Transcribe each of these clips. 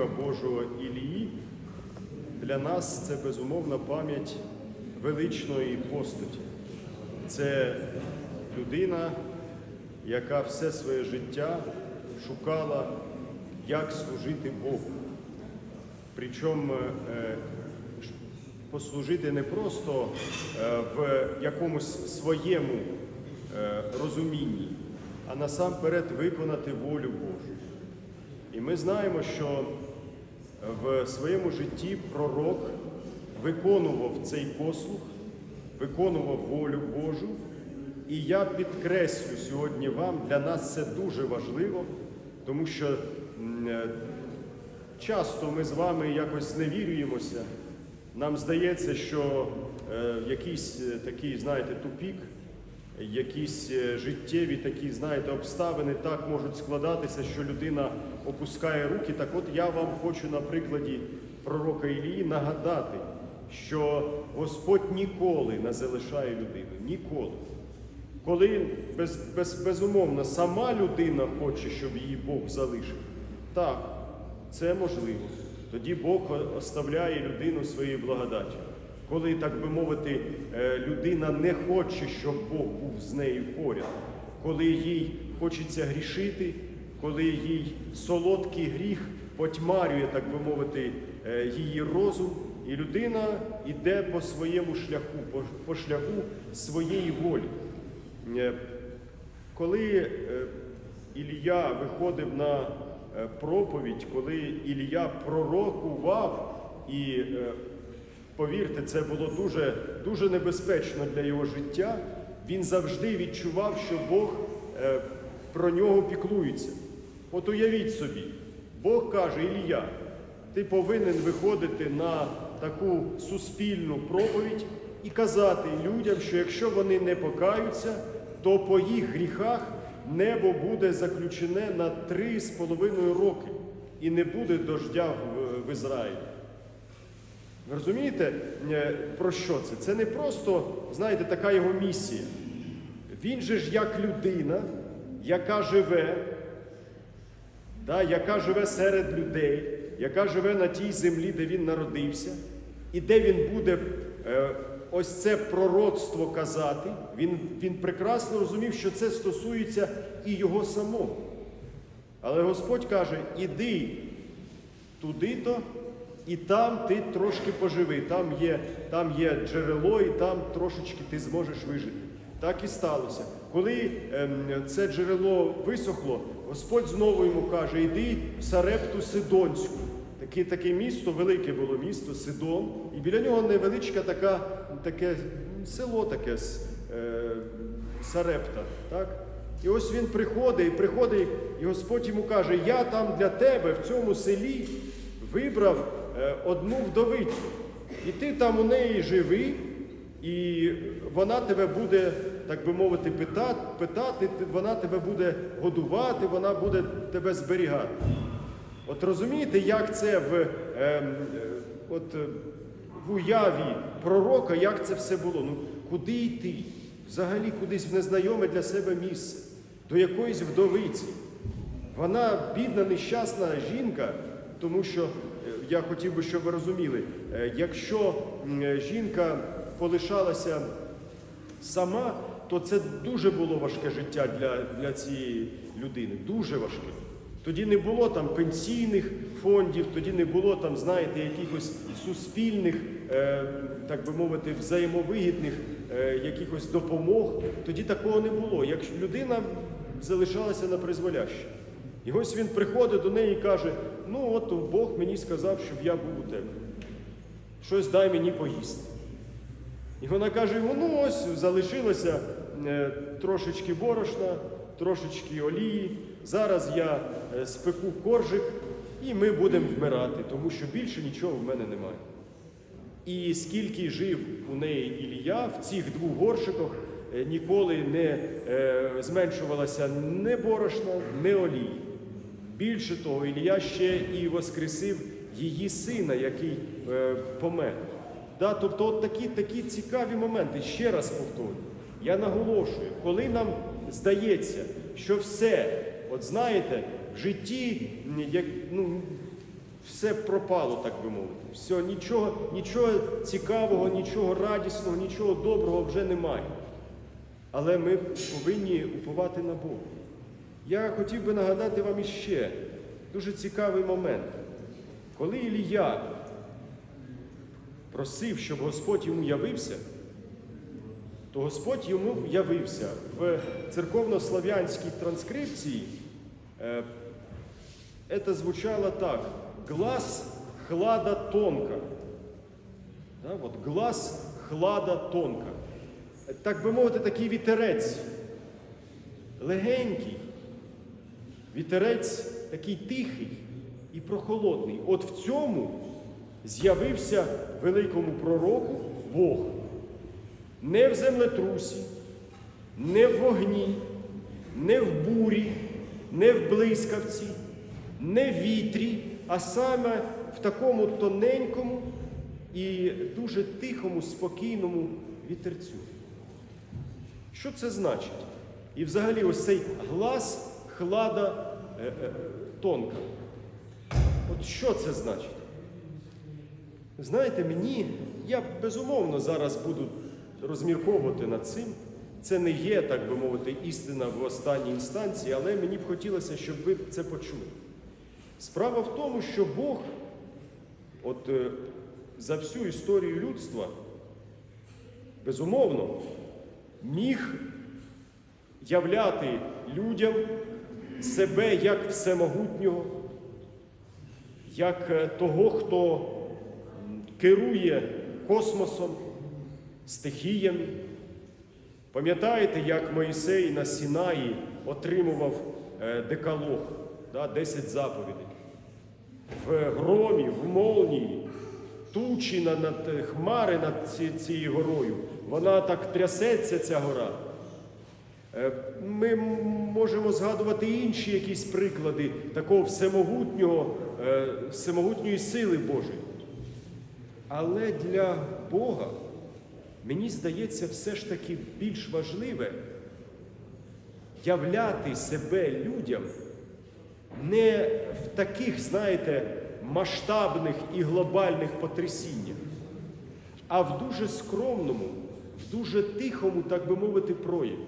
пророка Божого Ілії, для нас це безумовна пам'ять величної постаті. Це людина, яка все своє життя шукала, як служити Богу. Причому е, послужити не просто е, в якомусь своєму е, розумінні, а насамперед виконати волю Божу. І ми знаємо, що в своєму житті пророк виконував цей послуг, виконував волю Божу. І я підкреслю сьогодні вам, для нас це дуже важливо, тому що е, часто ми з вами якось зневірюємося. Нам здається, що е, якийсь е, такий, знаєте, тупік, якісь життєві такі, знаєте, обставини так можуть складатися, що людина опускає руки. Так от я вам хочу на прикладі пророка Ілії нагадати, що Господь ніколи не залишає людину. Ніколи. Коли без, без, безумовно сама людина хоче, щоб її Бог залишив, так, це можливо. Тоді Бог оставляє людину своєю благодаттю. Коли, так би мовити, е, людина не хоче, щоб Бог був з нею поряд, коли їй хочеться грішити, коли їй солодкий гріх потьмарює, так би мовити, е, її розум, і людина йде по своєму шляху, по, шляху своєї волі. Е, Коли е, Ілія виходив на проповідь, коли Ілія пророкував, і повірте, це було дуже, дуже небезпечно для його життя, він завжди відчував, що Бог про нього піклується. От уявіть собі, Бог каже, Ілія, ти повинен виходити на таку суспільну проповідь і казати людям, що якщо вони не покаються, то по їх гріхах небо буде заключене на три з половиною роки і не буде дождя в, Ізраїлі. Ви розумієте, е, про що це? Це не просто, знаєте, така його місія. Він же ж як людина, яка живе, да, яка живе серед людей, яка живе на тій землі, де він народився, і де він буде е, ось це пророцтво казати, він, він прекрасно розумів, що це стосується і його самого. Але Господь каже: іди туди-то, і там ти трошки поживи. Там є, там є джерело, і там трошечки ти зможеш вижити. Так і сталося. Коли ем, це джерело висохло, Господь знову йому каже: йди в Сарепту Сидонську. Таке, таке місто, велике було місто Сидон, і біля нього невеличке така, таке село таке е, Сарепта. Так? І ось він приходить, приходить, і Господь йому каже: Я там для тебе в цьому селі вибрав е, одну вдовицю, і ти там у неї живи, і вона тебе буде, так би мовити, питати, питати, вона тебе буде годувати, вона буде тебе зберігати. От розумієте, як це в, ем, е, от, е, в уяві пророка, як це все було? Ну, куди йти? Взагалі кудись в незнайоме для себе місце, до якоїсь вдовиці. Вона бідна, нещасна жінка, тому що е, я хотів би, щоб ви розуміли, е, якщо жінка полишалася сама, то це дуже було важке життя для, для цієї людини. Дуже важке. Тоді не було там пенсійних фондів, тоді не було там, знаєте, якихось суспільних, е, так би мовити, взаємовигідних е, якихось допомог. Тоді такого не було. Якщо людина залишалася на призволяще. І ось він приходить до неї і каже: ну от Бог мені сказав, щоб я був у тебе. Щось дай мені поїсти. І вона каже йому: ну ось залишилося трошечки борошна, трошечки олії. Зараз я е, спеку коржик, і ми будемо вмирати, тому що більше нічого в мене немає. І скільки жив у неї Ілія, в цих двох горшиках е, ніколи не е, зменшувалося не борошна, не олії. Більше того, Ілія ще і воскресив її сина, який е, помер. Да, тобто от такі, такі цікаві моменти. Ще раз повторюю, я наголошую, коли нам здається, що все, от знаєте, в житті як, ну, все пропало, так би мовити. Все, нічого, нічого цікавого, нічого радісного, нічого доброго вже немає. Але ми повинні уповати на Бога. Я хотів би нагадати вам іще дуже цікавий момент. Коли Ілія просив, щоб Господь йому явився, то Господь йому явився в церковнослав'янській транскрипції. е, Это звучало так. Глаз хлада тонко. Да, от, глаз хлада тонко. Так би мовити, такий вітерець. Легенький. Вітерець такий тихий і прохолодний. От в цьому з'явився великому пророку Бог. Не в землетрусі, не в вогні, не в бурі, не в блискавці, не в вітрі, а саме в такому тоненькому і дуже тихому, спокійному вітерцю. Що це значить? І взагалі ось цей глас хлада е, е, тонка. От що це значить? Знаєте, мені, я безумовно зараз буду розмірковувати над цим. Це не є, так би мовити, істина в останній інстанції, але мені б хотілося, щоб ви це почули. Справа в тому, що Бог, от е, за всю історію людства, безумовно, міг являти людям себе як всемогутнього, як е, того, хто керує космосом, стихіями. Пам'ятаєте, як Моїсей на Сінаї отримував е, декалог, да, 10 заповідей? В громі, в молнії, тучі над, е, хмари над цією горою. Вона так трясеться, ця гора. Е, Ми можемо згадувати інші якісь приклади такого всемогутнього, всемогутньої сили Божої. Але для Бога, мені здається, все ж таки більш важливе являти себе людям не в таких, знаєте, масштабних і глобальних потрясіннях, а в дуже скромному, в дуже тихому, так би мовити, прояві.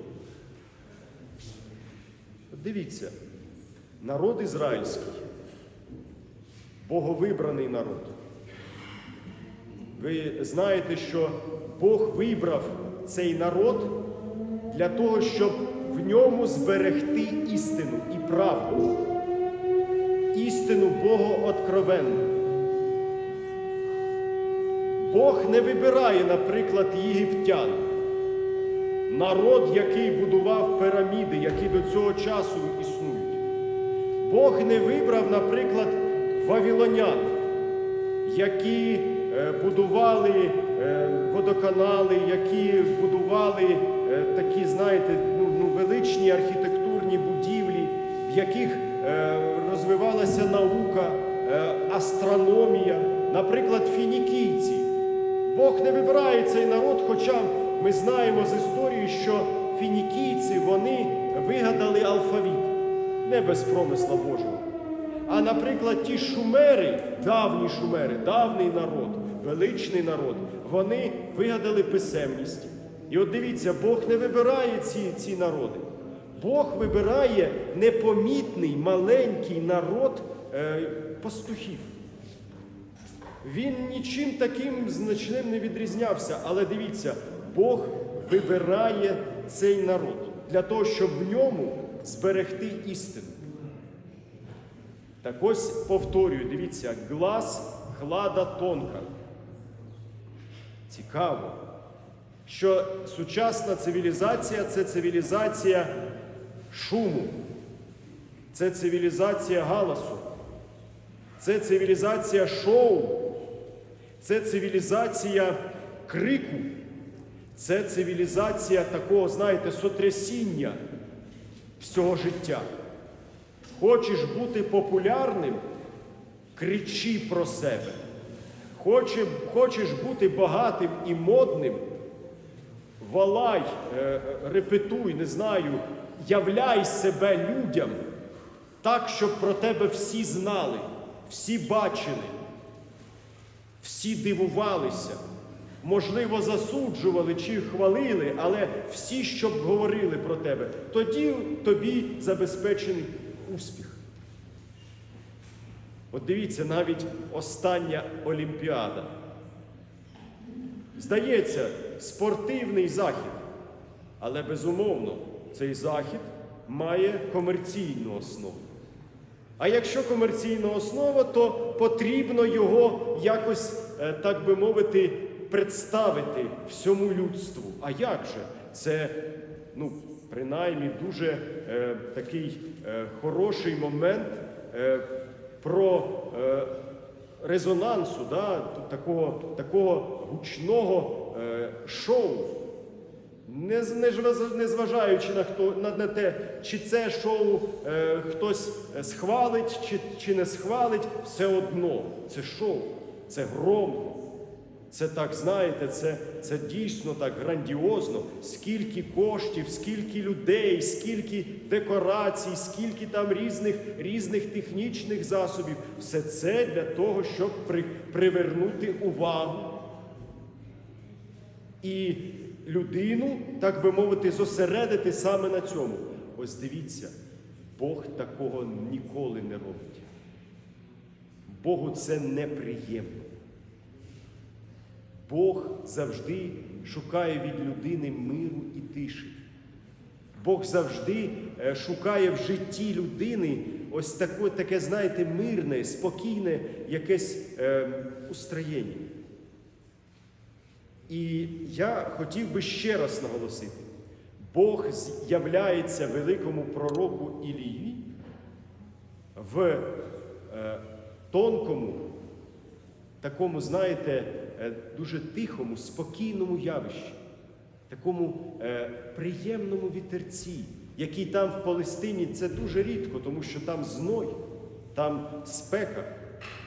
Дивіться, народ ізраїльський, боговибраний народ. Ви знаєте, що Бог вибрав цей народ для того, щоб в ньому зберегти істину і правду, істину Богооткровенну. Бог не вибирає, наприклад, єгиптян, народ, який будував пираміди, які до цього часу існують. Бог не вибрав, наприклад, вавилонян, які будували е, водоканали, які будували е, такі, знаєте, ну, ну, величні архітектурні будівлі, в яких е, розвивалася наука, е, астрономія, наприклад, фінікійці. Бог не вибирає цей народ, хоча ми знаємо з історії, що фінікійці вони вигадали алфавіт не без промисла Божого. А, наприклад, ті шумери, давні шумери, давній народ, величний народ, вони вигадали писемність. І от дивіться, Бог не вибирає ці, ці народи. Бог вибирає непомітний маленький народ е, пастухів. Він нічим таким значним не відрізнявся, але дивіться, Бог вибирає цей народ для того, щоб в ньому зберегти істину. Так ось повторюю, дивіться, глас хлада тонка. Цікаво, що сучасна цивілізація це цивілізація шуму, це цивілізація галасу, це цивілізація шоу, це цивілізація крику, це цивілізація такого, знаєте, сотрясіння всього життя. Хочеш бути популярним, кричи про себе. Хоче- Хочеш бути багатим і модним, валай, е, репетуй, не знаю, являй себе людям так, щоб про тебе всі знали, всі бачили, всі дивувалися, можливо, засуджували чи хвалили, але всі, щоб говорили про тебе, тоді тобі забезпечений успіх. От дивіться, навіть остання Олімпіада. Здається, спортивний захід. Але безумовно, цей захід має комерційну основу. А якщо комерційна основа, то потрібно його якось, е, так би мовити, представити всьому людству. А як же? Це, ну, принаймні, дуже е, такий е, хороший момент е, про е, резонансу, да, такого, такого гучного е, шоу. Не, з- не, не зважаючи на, хто, на, на те, чи це шоу е, хтось е, схвалить, чи, чи не схвалить, все одно це шоу, це громко. Це так, знаєте, це, це дійсно так грандіозно. Скільки коштів, скільки людей, скільки декорацій, скільки там різних, різних технічних засобів. Все це для того, щоб при, привернути увагу і людину, так би мовити, зосередити саме на цьому. Ось дивіться, Бог такого ніколи не робить. Богу це неприємно. Бог завжди шукає від людини миру і тиші. Бог завжди е, шукає в житті людини ось таке, таке знаєте, мирне, спокійне якесь е. І я хотів би ще раз наголосити: Бог з'являється великому пророку Ілії в е, тонкому, такому, знаєте, дуже тихому, спокійному явищі, такому е, приємному вітерці, який там в Палестині це дуже рідко, тому що там зной, там спека.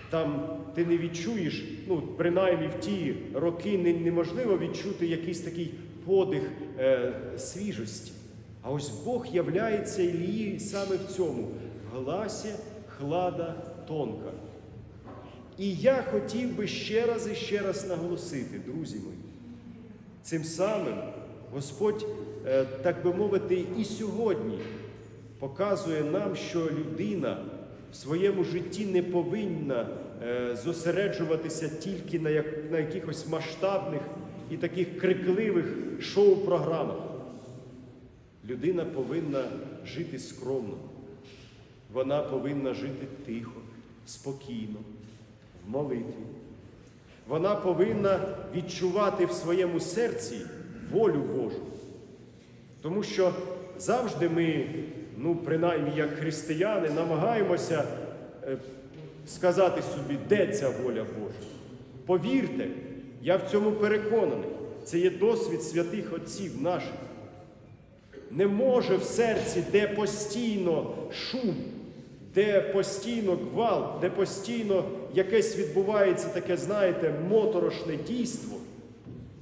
Там ти не відчуєш, ну принаймні в ті роки не, неможливо відчути якийсь такий подих е, свіжості. А ось Бог являється Ілії саме в цьому в гласі хлада тонка. І я хотів би ще раз і ще раз наголосити, друзі мої, цим самим Господь, е, так би мовити, і сьогодні показує нам, що людина в своєму житті не повинна е, зосереджуватися тільки на, як, на якихось масштабних і таких крикливих шоу-програмах. Людина повинна жити скромно, вона повинна жити тихо, спокійно, молитві. Вона повинна відчувати в своєму серці волю Божу. Тому що завжди ми, ну, принаймні як християни, намагаємося е, сказати собі, де ця воля Божа. Повірте, я в цьому переконаний. Це є досвід святих отців наших. Не може в серці, де постійно шум, де постійно гвалт, де постійно якесь відбувається таке, знаєте, моторошне дійство,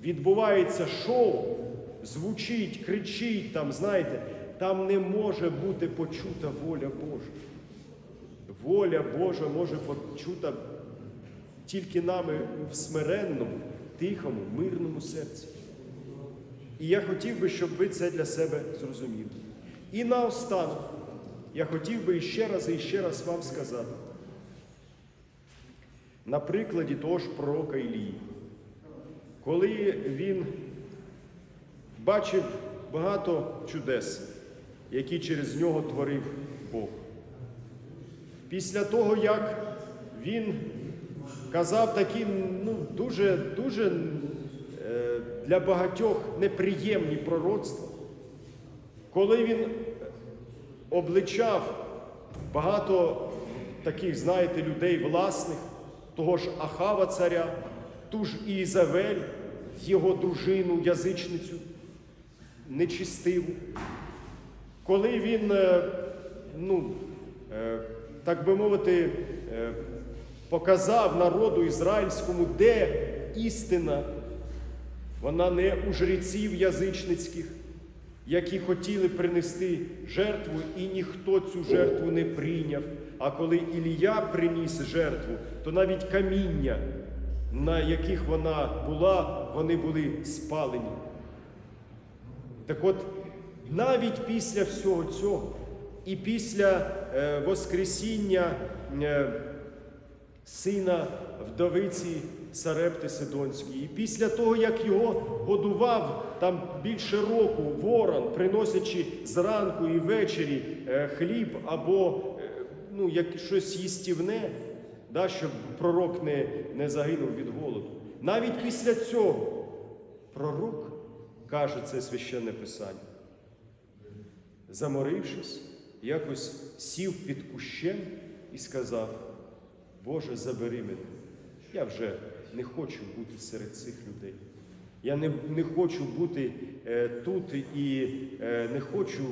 відбувається шоу, звучить, кричить там, знаєте, там не може бути почута воля Божа. Воля Божа може почута тільки нами в смиренному, тихому, мирному серці. І я хотів би, щоб ви це для себе зрозуміли. І наостанок, я хотів би іще раз і ще раз вам сказати, на прикладі того ж пророка Ілії, коли він бачив багато чудес, які через нього творив Бог. Після того, як він казав такі ну, дуже, дуже е, для багатьох неприємні пророцтва, коли він обличав багато таких, знаєте, людей власних, того ж Ахава царя, ту ж Ізавель, його дружину, язичницю, нечистиву, коли він, е, ну, е, так би мовити, е, показав народу ізраїльському, де істина, вона не у жреців язичницьких, які хотіли принести жертву, і ніхто цю жертву не прийняв, А коли Ілія приніс жертву, то навіть каміння, на яких вона була, вони були спалені. Так от, навіть після всього цього, і після е, Воскресіння е, сина вдовиці Сарепти Сидонської, і після того, як його годував там більше року ворон, приносячи зранку і ввечері е, хліб або е, ну, як щось їстівне, да, щоб пророк не, не загинув від голоду. Навіть після цього пророк каже це священне писання. Заморившись, якось сів під кущем і сказав: Боже, забери мене. Я вже не хочу бути серед цих людей. Я не, не хочу бути е, тут і е, не хочу,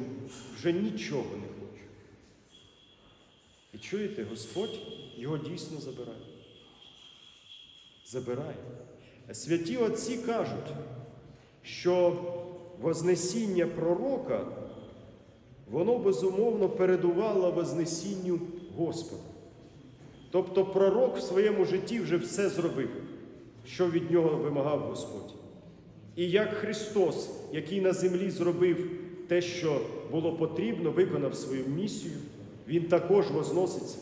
вже нічого не хочу. І чуєте, Господь його дійсно забирає. Забирає. Святі отці кажуть, що Вознесіння пророка, воно безумовно передувало Вознесінню Господа. Тобто пророк в своєму житті вже все зробив, що від нього вимагав Господь. І як Христос, який на землі зробив те, що було потрібно, виконав свою місію, Він також возноситься.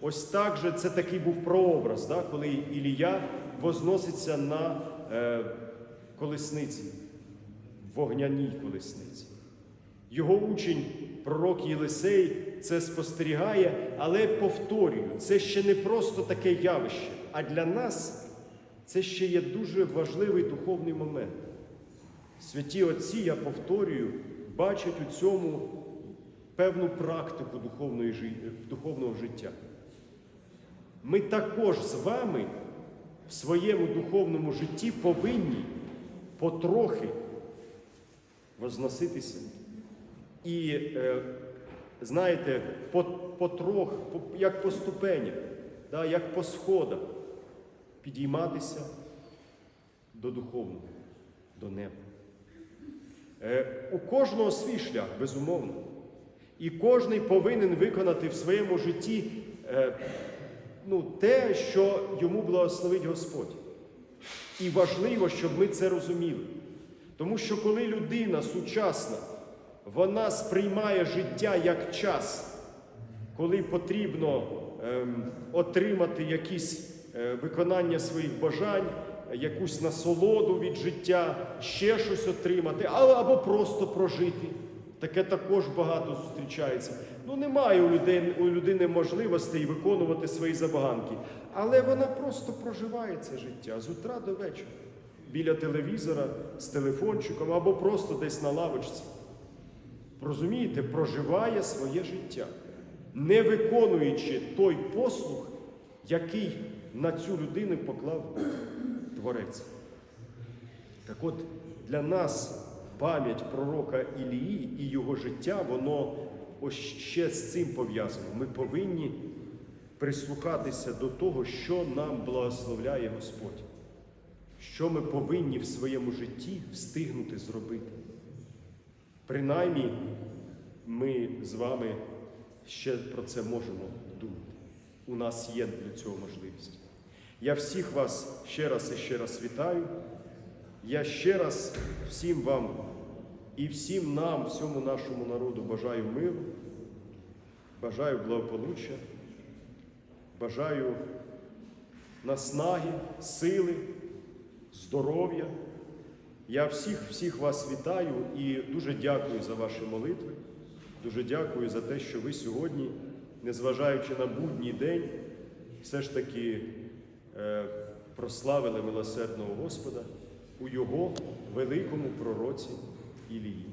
Ось так же це такий був прообраз, да, коли Ілія возноситься на е, колесниці, вогняній колесниці. Його учень, пророк Єлисей, це спостерігає, але повторюю, це ще не просто таке явище, а для нас це ще є дуже важливий духовний момент. Святі Отці, я повторюю, бачать у цьому певну практику духовного життя. Ми також з вами в своєму духовному житті повинні потрохи возноситися. І, е, знаєте, по- по, як по ступенях, да, як по сходах, підійматися до духовного, до неба. Е, у кожного свій шлях, безумовно. І кожний повинен виконати в своєму житті е, ну, те, що йому благословить Господь. І важливо, щоб ми це розуміли. Тому що коли людина сучасна, вона сприймає життя як час, коли потрібно ем, отримати якісь е, виконання своїх бажань, якусь насолоду від життя, ще щось отримати, або просто прожити. Таке також багато зустрічається. Ну, немає у людей, у людини можливостей виконувати свої забаганки, але вона просто проживає це життя з утра до вечора. Біля телевізора, з телефончиком або просто десь на лавочці. Розумієте, проживає своє життя, не виконуючи той послуг, який на цю людину поклав Творець. Так от для нас пам'ять пророка Ілії і його життя, воно ось ще з цим пов'язано. Ми повинні прислухатися до того, що нам благословляє Господь, що ми повинні в своєму житті встигнути зробити. Принаймні, ми з вами ще про це можемо думати. У нас є для цього можливість. Я всіх вас ще раз і ще раз вітаю. Я ще раз всім вам і всім нам, всьому нашому народу бажаю миру, бажаю благополуччя, бажаю наснаги, сили, здоров'я. Я всіх всіх вас вітаю і дуже дякую за ваші молитви. Дуже дякую за те, що ви сьогодні, незважаючи на будній день, все ж таки е, прославили милосердного Господа у Його великому пророці Ілії.